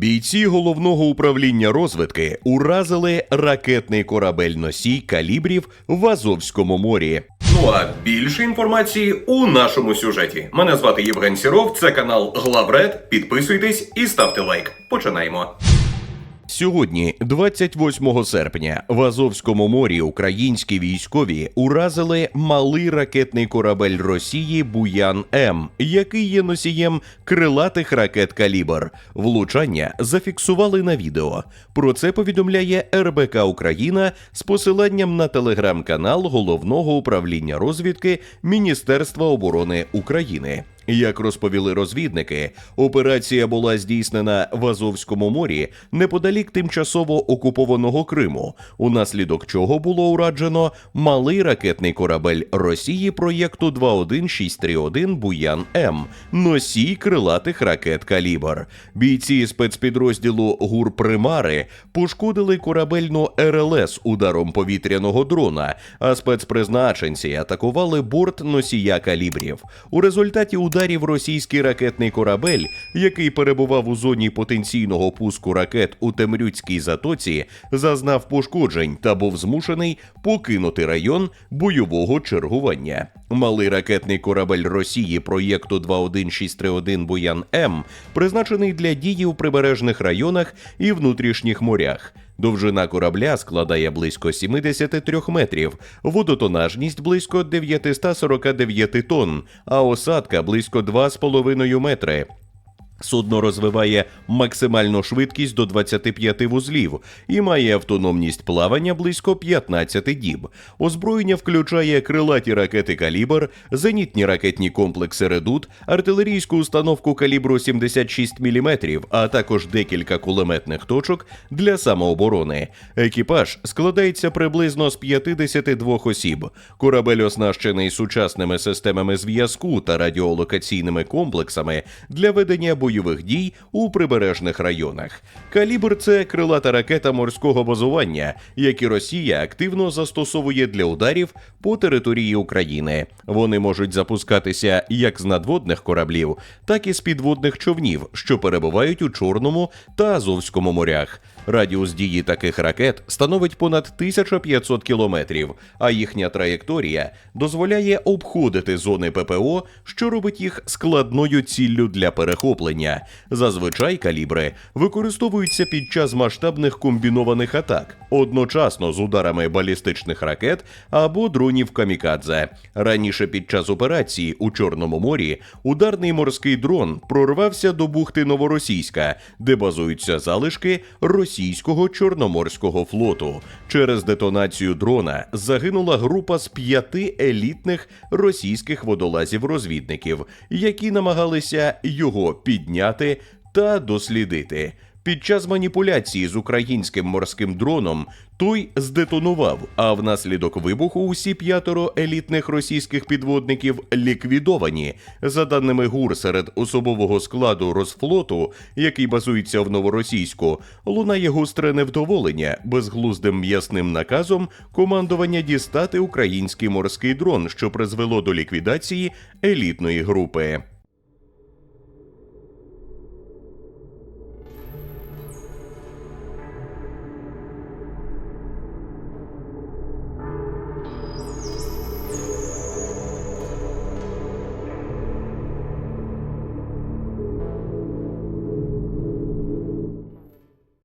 Бійці головного управління розвитки уразили ракетний корабель носій калібрів в Азовському морі. Ну а більше інформації у нашому сюжеті. Мене звати Євген Сіров, це канал Главред. Підписуйтесь і ставте лайк. Починаємо. Сьогодні, 28 серпня, в Азовському морі українські військові уразили малий ракетний корабель Росії Буян М, який є носієм крилатих ракет Калібр. Влучання зафіксували на відео. Про це повідомляє РБК Україна з посиланням на телеграм-канал головного управління розвідки Міністерства оборони України. Як розповіли розвідники, операція була здійснена в Азовському морі неподалік тимчасово окупованого Криму, унаслідок чого було ураджено малий ракетний корабель Росії проєкту 21631 Буян М, носій крилатих ракет Калібр. Бійці спецпідрозділу ГУР Примари пошкодили корабельну РЛС ударом повітряного дрона, а спецпризначенці атакували борт носія калібрів. У результаті ударів російський ракетний корабель, який перебував у зоні потенційного пуску ракет у Темрюцькій затоці, зазнав пошкоджень та був змушений покинути район бойового чергування. Малий ракетний корабель Росії проєкту 21631 Буян М призначений для дії у прибережних районах і внутрішніх морях. Довжина корабля складає близько 73 метрів, водотонажність близько 949 тонн, а осадка близько 2,5 метри. Судно розвиває максимальну швидкість до 25 вузлів і має автономність плавання близько 15 діб. Озброєння включає крилаті ракети калібр, зенітні ракетні комплекси Редут, артилерійську установку калібру 76 мм, а також декілька кулеметних точок для самооборони. Екіпаж складається приблизно з 52 осіб. Корабель оснащений сучасними системами зв'язку та радіолокаційними комплексами для ведення бойових дій у прибережних районах. Калібр це крилата ракета морського базування, які Росія активно застосовує для ударів по території України. Вони можуть запускатися як з надводних кораблів, так і з підводних човнів, що перебувають у Чорному та Азовському морях. Радіус дії таких ракет становить понад 1500 кілометрів, а їхня траєкторія дозволяє обходити зони ППО, що робить їх складною ціллю для перехоплення. Зазвичай калібри використовуються під час масштабних комбінованих атак, одночасно з ударами балістичних ракет або дронів камікадзе. Раніше під час операції у Чорному морі ударний морський дрон прорвався до бухти Новоросійська, де базуються залишки російського чорноморського флоту. Через детонацію дрона загинула група з п'яти елітних російських водолазів-розвідників, які намагалися його підняти та дослідити. Під час маніпуляції з українським морським дроном той здетонував, а внаслідок вибуху усі п'ятеро елітних російських підводників ліквідовані. За даними ГУР, серед особового складу Росфлоту, який базується в Новоросійську, лунає гостре невдоволення безглуздим м'ясним наказом командування дістати український морський дрон, що призвело до ліквідації елітної групи.